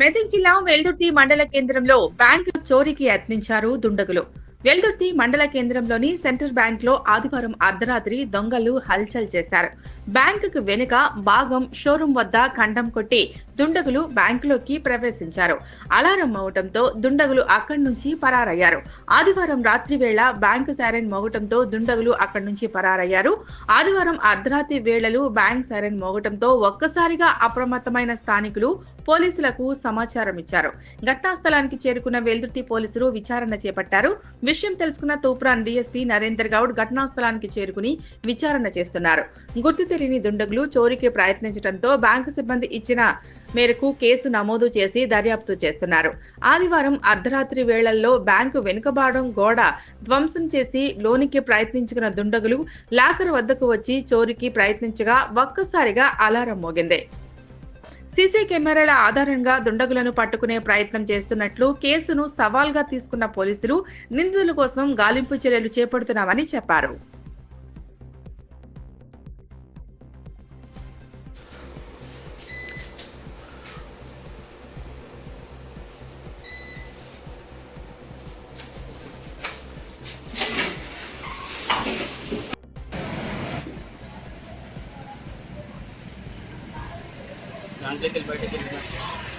మెదక్ జిల్లా వెల్దుర్తి మండల కేంద్రంలో బ్యాంకు చోరీకి యత్నించారు దుండగులు. వెల్దుర్తి మండల కేంద్రంలోని సెంట్రల్ బ్యాంక్లో ఆదివారం అర్ధరాత్రి దొంగలు హల్చల్ చేశారు. బ్యాంకుకు వెనుక భాగం షోరూం వద్ద ఖండం కొట్టి దుండగులు బ్యాంకులోకి ప్రవేశించారు. అలారం మోగటంతో దుండగులు అక్కడి నుంచి పరారయ్యారు. ఆదివారం రాత్రి వేళ బ్యాంకు సైరన్ మోగటంతో దుండగులు అక్కడి నుంచి పరారయ్యారు. ఆదివారం అర్ధరాత్రి వేళలు బ్యాంక్ సైరన్ మోగటంతో ఒక్కసారిగా అప్రమత్తమైన స్థానికులు పోలీసులకు సమాచారం ఇచ్చారు. ఘటనా స్థలానికి చేరుకున్న వెల్దుర్తి పోలీసులు విచారణ చేపట్టారు. విషయం తెలుసుకున్న తూప్రాన్ డీఎస్పీ నరేందర్ గౌడ్ ఘటనా స్థలానికి చేరుకుని విచారణ చేస్తున్నారు. గుర్తు తెలియని దుండగులు చోరీకి ప్రయత్నించడంతో బ్యాంకు సిబ్బంది ఇచ్చిన మేరకు కేసు నమోదు చేసి దర్యాప్తు చేస్తున్నారు. ఆదివారం అర్ధరాత్రి వేళల్లో బ్యాంకు వెనుకబాడం గోడ ధ్వంసం చేసి లోనికి ప్రయత్నించుకున్న దుండగులు లాకర్ వద్దకు వచ్చి చోరీకి ప్రయత్నించగా ఒక్కసారిగా అలారం మోగింది. సీసీ కెమెరాల ఆధారంగా దుండగులను పట్టుకునే ప్రయత్నం చేస్తున్నట్లు కేసును సవాల్గా తీసుకున్న పోలీసులు నిందితుల కోసం గాలింపు చర్యలు చేపడుతున్నామని చెప్పారు. దాంట్లోకి వెళ్ళి బయటకు వెళ్ళిపోయి